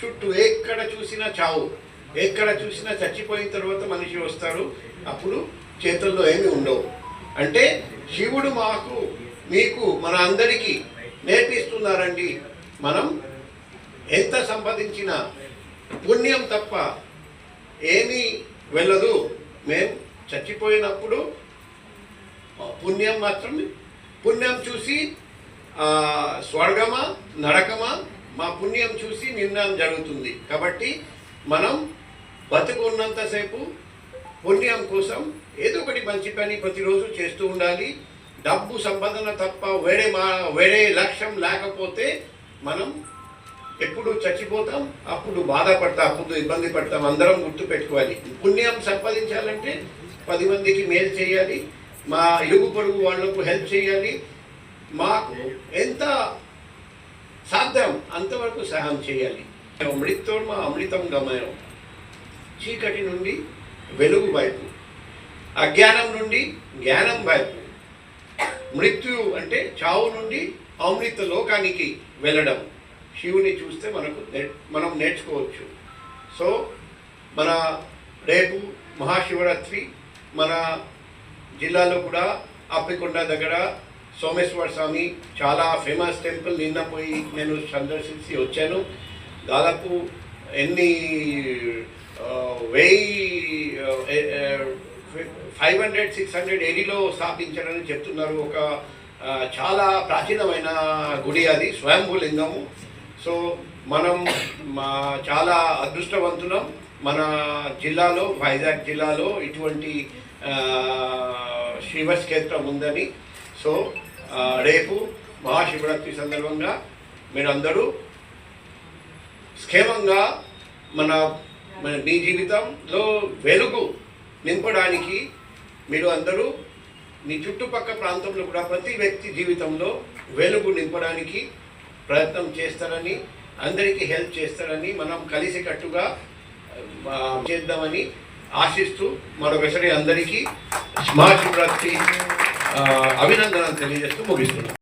చుట్టూ ఎక్కడ చూసినా చావు. ఎక్కడ చూసినా చచ్చిపోయిన తర్వాత మనిషి వస్తారు అప్పుడు చేతుల్లో ఏమి ఉండవు. అంటే శివుడు మాకు మీకు మన అందరికీ నేర్పిస్తున్నారండి. మనం ఎంత సంపాదించినా పుణ్యం తప్ప ఏమీ వెళ్ళదు. మేము చచ్చిపోయినప్పుడు పుణ్యం మాత్రం పుణ్యం చూసి స్వర్గమా నరకమా పుణ్యం చూసి నిర్ణయం జరుగుతుంది. కాబట్టి మనం బతుకున్నంతసేపు పుణ్యం కోసం ఏదో ఒకటి మంచి పని ప్రతిరోజు చేస్తూ ఉండాలి. డబ్బు సంపాదన తప్ప వేరే మా వేరే లక్ష్యం లేకపోతే మనం ఎప్పుడు చచ్చిపోతాం అప్పుడు బాధపడతాం అప్పుడు ఇబ్బంది పడతాం. అందరం గుర్తు పెట్టుకోవాలి. పుణ్యం సంపాదించాలంటే పది మందికి మేలు చేయాలి. మా ఇరుగు పొరుగు వాళ్ళకు హెల్ప్ చేయాలి. మాకు ఎంత సాధ్యం అంతవరకు సహాయం చేయాలి. మృత్యోర్మ అమృతం గమయం. చీకటి నుండి వెలుగు వైపు. అజ్ఞానం నుండి జ్ఞానం వైపు. మృత్యు అంటే చావు నుండి అమృత లోకానికి వెళ్ళడం. శివుని చూస్తే మనకు మనం నేర్చుకోవచ్చు. సో మన రేపు మహాశివరాత్రి మన జిల్లాలో కూడా అప్పికొండ దగ్గర సోమేశ్వర స్వామి చాలా ఫేమస్ టెంపుల్. నిన్న పోయి నేను సందర్శించి వచ్చాను. దాదాపు ఎన్ని వెయ్యి ఫైవ్ హండ్రెడ్ సిక్స్ హండ్రెడ్ ఏడీలో స్థాపించారని చెప్తున్నారు. ఒక చాలా ప్రాచీనమైన గుడి అది స్వయంభూ లింగము. సో మనం మా చాలా అదృష్టవంతులం. మన జిల్లాలో వైజాగ్ జిల్లాలో ఇటువంటి శివక్షేత్రం ఉందని సో రేపు మహాశివరాత్రి సందర్భంగా మీరందరూ క్షేమంగా మన మన మీ జీవితంలో వెలుగు నింపడానికి మీరు అందరూ మీ చుట్టుపక్కల ప్రాంతంలో కూడా ప్రతి వ్యక్తి జీవితంలో వెలుగు నింపడానికి ప్రయత్నం చేస్తారని అందరికీ హెల్ప్ చేస్తారని మనం కలిసికట్టుగా చేద్దామని ఆశిస్తూ మరొకసారి అందరికీ మహాశివరాత్రి అభినందనలు తెలియజేస్తూ ముగిస్తున్నాను